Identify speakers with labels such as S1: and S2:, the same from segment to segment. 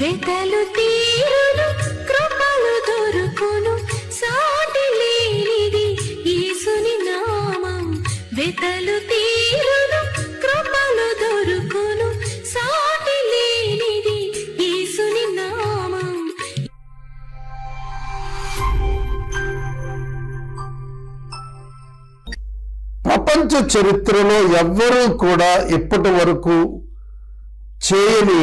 S1: వెతలు తీరును కృపలు దొరుకును సాటి లేనిది ఈసుని నామం. వెతలు తీరును కృపలు దొరుకును సాటి లేనిది ఈసుని నామం.
S2: ప్రపంచ చరిత్రలో ఎవ్వరూ కూడా ఇప్పటి వరకు చేయని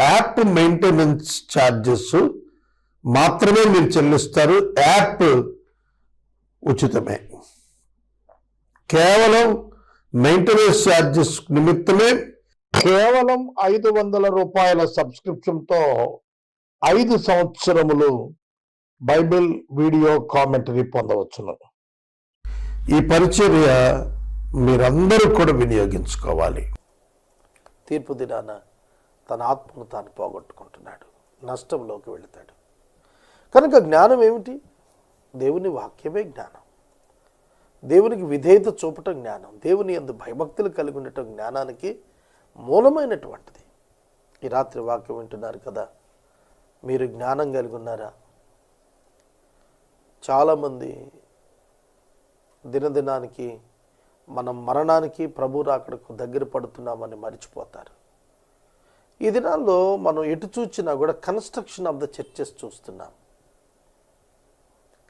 S2: యాప్ మెయింటెనెన్స్ ఛార్జెస్ మాత్రమే మీరు చెల్లిస్తారు. యాప్ ఉచితమే. కేవలం మెయింటెనెన్స్ ఛార్జెస్ నిమిత్తమే కేవలం ఐదు వందల రూపాయల సబ్స్క్రిప్షన్తో ఐదు సంవత్సరములు బైబిల్ వీడియో కామెంటరీ పొందవచ్చును. ఈ పరిచర్య మీరందరూ కూడా వినియోగించుకోవాలి.
S3: తీర్పు దినానా తన ఆత్మను తాను పోగొట్టుకుంటున్నాడు నష్టంలోకి వెళతాడు. కనుక జ్ఞానం ఏమిటి? దేవుని వాక్యమే జ్ఞానం. దేవునికి విధేయత చూపటం జ్ఞానం. దేవుని ఎందు భయభక్తులు కలిగి ఉండటం జ్ఞానానికి మూలమైనటువంటిది. ఈ రాత్రి వాక్యం వింటున్నారు కదా మీరు జ్ఞానం కలిగి ఉన్నారా? చాలామంది దినదినానికి మనం మరణానికి ప్రభు రాకడకు దగ్గర పడుతున్నామని మర్చిపోతారు. ఈ దినాల్లో మనం ఎటు చూచినా కూడా కన్స్ట్రక్షన్ ఆఫ్ ద చర్చెస్ చూస్తున్నాం.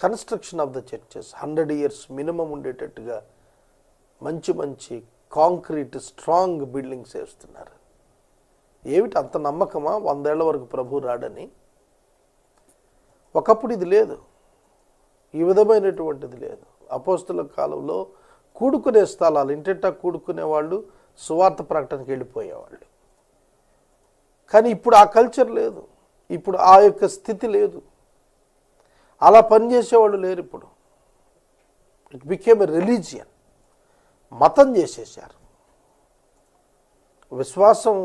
S3: Construction of the churches hundred years minimum ఉండేటట్టుగా మంచి మంచి కాంక్రీట్ స్ట్రాంగ్ బిల్డింగ్స్ వేస్తున్నారు. ఏమిటి అంత నమ్మకమా? వందేళ్ళ వరకు ప్రభు రాడని? ఒకప్పుడు ఇది లేదు. ఈ విధమైనటువంటిది లేదు. అపోస్తుల కాలంలో కూడుకునే స్థలాలు ఇంటింటా కూడుకునే వాళ్ళు సువార్త ప్రకటనకి వెళ్ళిపోయేవాళ్ళు. కానీ ఇప్పుడు ఆ కల్చర్ లేదు. ఇప్పుడు ఆ యొక్క స్థితి లేదు. అలా పనిచేసేవాళ్ళు లేరు ఇప్పుడు. ఇట్ బికేమ్ ఎ రిలీజియన్ మతం చేసేసారు విశ్వాసం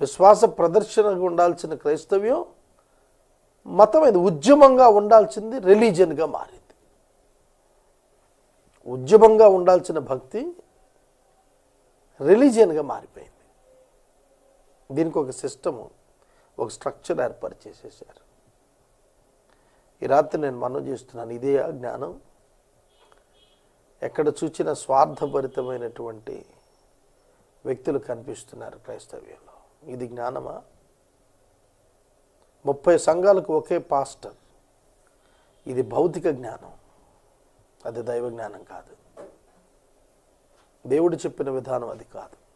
S3: విశ్వాస ప్రదర్శనగా ఉండాల్సిన క్రైస్తవ్యం మతం ఉద్యమంగా ఉండాల్సింది రిలీజియన్గా మారింది. ఉద్యమంగా ఉండాల్సిన భక్తి రిలీజియన్గా మారిపోయింది. దీనికి ఒక సిస్టము ఒక స్ట్రక్చర్ ఏర్పాటు చేసేసారు ఈ రాత్రి నేను మనం చేస్తున్నాను ఇదే ఆ జ్ఞానం. ఎక్కడ చూచిన స్వార్థభరితమైనటువంటి వ్యక్తులు కనిపిస్తున్నారు క్రైస్తవ్యంలో. ఇది జ్ఞానమా? ముప్పై సంఘాలకు ఒకే పాస్టర్. ఇది భౌతిక జ్ఞానం. అది దైవ జ్ఞానం కాదు. దేవుడు చెప్పిన విధానం అది కాదు.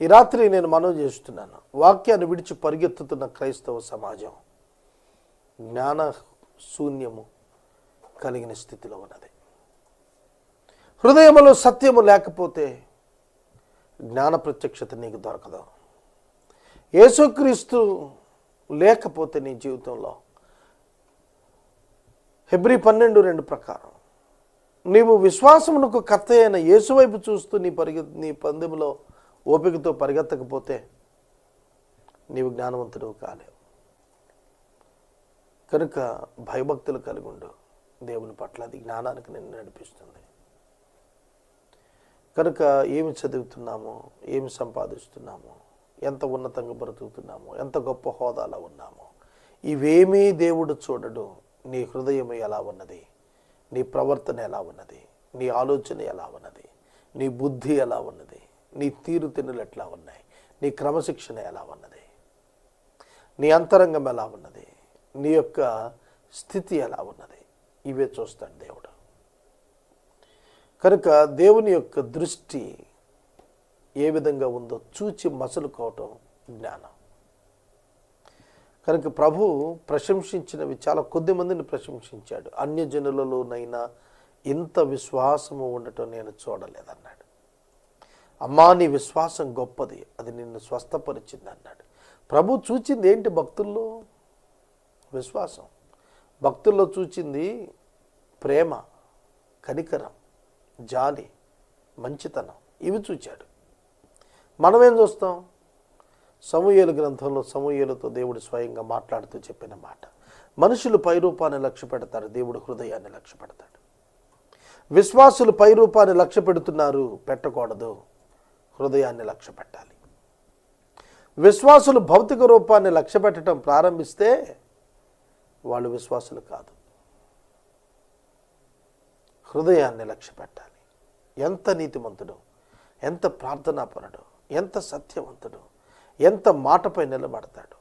S3: ఈ రాత్రి నేను మనం చేస్తున్నాను. వాక్యాన్ని విడిచి పరిగెత్తుతున్న క్రైస్తవ సమాజం జ్ఞాన శూన్యము కలిగిన స్థితిలో ఉన్నది. హృదయములో సత్యము లేకపోతే జ్ఞాన ప్రత్యక్షత నీకు దొరకదు. యేసుక్రీస్తు లేకపోతే నీ జీవితంలో హెబ్రి పన్నెండు రెండు ప్రకారం నీవు విశ్వాసమునకు కర్త అయిన యేసు వైపు చూస్తూ నీ పరిగె నీ పందెములో ఓపికతో పరిగెత్తకపోతే నీవు జ్ఞానవంతుడు కాలేవు. కనుక భయభక్తులు కలిగి ఉండు. దేవుని పట్ల అది జ్ఞానానికి నిన్ను నడిపిస్తుంది. కనుక ఏమి చదువుతున్నామో ఏమి సంపాదిస్తున్నామో ఎంత ఉన్నతంగా బ్రతుకుతున్నామో ఎంత గొప్ప హోదాలో ఉన్నామో ఇవేమీ దేవుడు చూడడు. నీ హృదయం ఎలా ఉన్నది? నీ ప్రవర్తన ఎలా ఉన్నది? నీ ఆలోచన ఎలా ఉన్నది? నీ బుద్ధి ఎలా ఉన్నది? నీ తీరుతెన్నులు ఎట్లా ఉన్నాయి? నీ క్రమశిక్షణ ఎలా ఉన్నది? నీ అంతరంగం ఎలా ఉన్నది? నీ యొక్క స్థితి ఎలా ఉన్నది? ఇవే చూస్తాడు దేవుడు. కనుక దేవుని యొక్క దృష్టి ఏ విధంగా ఉందో చూచి మసలుకోవటం జ్ఞానం. కనుక ప్రభు ప్రశంసించినవి చాలా కొద్ది మందిని ప్రశంసించాడు. అన్యజనులలోనైనా ఇంత విశ్వాసము ఉండటం నేను చూడలేదన్నాడు. అమ్మా నీ విశ్వాసం గొప్పది. అది నిన్ను స్వస్థపరిచింది అన్నాడు ప్రభు చూచింది ఏంటి భక్తుల్లో? విశ్వాసం. భక్తుల్లో చూచింది ప్రేమ కనికరం జాలి మంచితనం. ఇవి చూచాడు. మనమేం చూస్తాం? సమూహలు గ్రంథంలో సమూహలతో దేవుడు స్వయంగా మాట్లాడుతూ చెప్పిన మాట. మనుషులు పైరూపాన్ని లక్ష్య పెడతారు దేవుడు హృదయాన్ని లక్ష్య పెడతాడు. విశ్వాసులు పైరూపాన్ని లక్ష్య పెడుతున్నారు పెట్టకూడదు. హృదయాన్ని లక్ష్య పెట్టాలి విశ్వాసులు భౌతిక రూపాన్ని లక్ష్య పెట్టడం ప్రారంభిస్తే వాళ్ళు విశ్వాసులు కాదు. హృదయాన్ని లక్ష్య పెట్టాలి ఎంత నీతిమంతుడు ఎంత ప్రార్థనాపరుడు ఎంత సత్యవంతుడు ఎంత మాటపై నిలబడతాడు.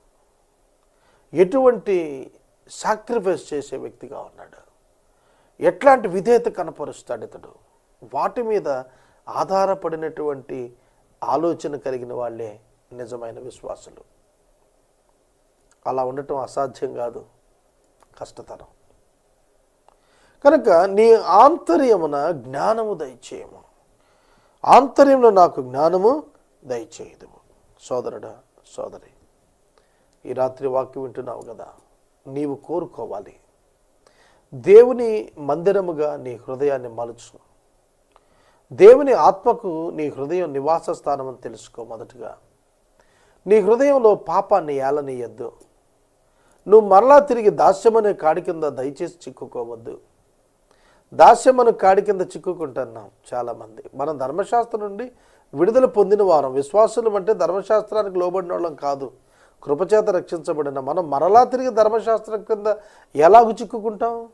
S3: ఎటువంటి సాక్రిఫైస్ చేసే వ్యక్తిగా ఉన్నాడు. ఎట్లాంటి విధేయత కనపరుస్తాడు ఇతడు. వాటి మీద ఆధారపడినటువంటి ఆలోచన కలిగిన వాళ్ళే నిజమైన విశ్వాసులు. అలా ఉండటం అసాధ్యం కాదు. కష్టతరం. కనుక నీ ఆంతర్యమున జ్ఞానము దయచేయము. ఆంతర్యంలో నాకు జ్ఞానము దయచేయదు సోదరుడా సోదరి ఈ రాత్రి వాక్యం వింటున్నావు కదా. నీవు కోరుకోవాలి. దేవుని మందిరముగా నీ హృదయాన్ని మలుచు దేవుని ఆత్మకు నీ హృదయం నివాస స్థానం అని తెలుసుకో మొదటగా. నీ హృదయంలో పాపాన్ని ఏలనీయద్దు. నువ్వు మరలా తిరిగి దాస్యమనే కాడి కింద దయచేసి చిక్కుకోవద్దు. దాస్యమను కాడి కింద చిక్కుకుంటున్నాం చాలామంది. మనం ధర్మశాస్త్రం నుండి విడుదల పొందిన వారం విశ్వాసులు అంటే ధర్మశాస్త్రానికి లోబడిన వాళ్ళం కాదు. కృపచేత రక్షించబడిన మనం మరలా తిరిగి ధర్మశాస్త్రం కింద ఎలాగు చిక్కుకుంటాం?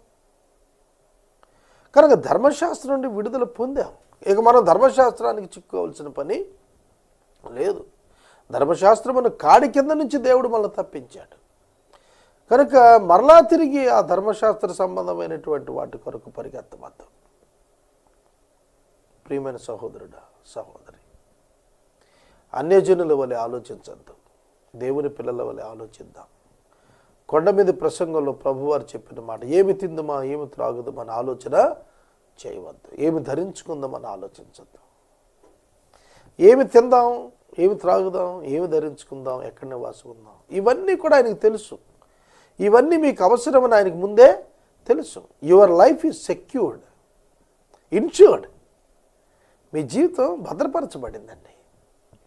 S3: కనుక ధర్మశాస్త్రం నుండి విడుదల పొందాం. ఇక మనం ధర్మశాస్త్రానికి చిక్కుకోవాల్సిన పని లేదు. ధర్మశాస్త్రమును కాడి కింద నుంచి దేవుడు మనల్ని తప్పించాడు. కనుక మరలా తిరిగి ఆ ధర్మశాస్త్ర సంబంధమైనటువంటి వాటి కొరకు పరిగెత్తవద్దు. ప్రియమైన సహోదరుడా సహోదరి అన్యజనుల వలె ఆలోచించద్దు. దేవుని పిల్లల వలె ఆలోచిద్దాం. కొండ మీద ప్రసంగంలో ప్రభువారు చెప్పిన మాట ఏమి తిందుమా ఏమి త్రాగుదామా అని ఆలోచన చేయవద్దు. ఏమి ధరించుకుందామని ఆలోచించద్దు. ఏమి తిందాం ఏమి త్రాగుదాం ఏమి ధరించుకుందాం ఎక్కడ నివాసుకుందాం ఇవన్నీ కూడా ఆయనకు తెలుసు. ఇవన్నీ మీకు అవసరమని ఆయనకు ముందే తెలుసు. Your life is secured insured మీ జీవితం భద్రపరచబడిందండి.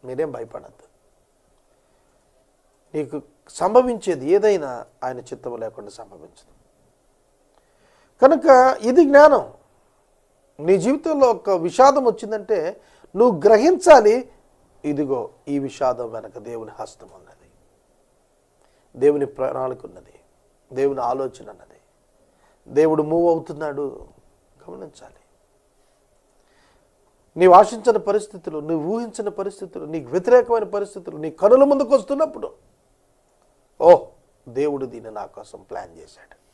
S3: మీరేం భయపడద్దు. నీకు సంభవించేది ఏదైనా ఆయన చిత్తం లేకుండా సంభవించదు. కనుక ఇది జ్ఞానం. నీ జీవితంలో ఒక విషాదం వచ్చిందంటే నువ్వు గ్రహించాలి ఇదిగో ఈ విషాదం వెనక దేవుని హస్తం ఉన్నది. దేవుని ప్రణాళిక ఉన్నది. దేవుని ఆలోచన ఉన్నది. దేవుడు మూవ్ అవుతున్నాడు. గమనించాలి. నీవు ఆశించిన పరిస్థితులు నువ్వు ఊహించిన పరిస్థితులు నీకు వ్యతిరేకమైన పరిస్థితులు నీ కనుల ముందుకు వస్తున్నప్పుడు ఓ దేవుడు దీన్ని నా కోసం ప్లాన్ చేశాడు.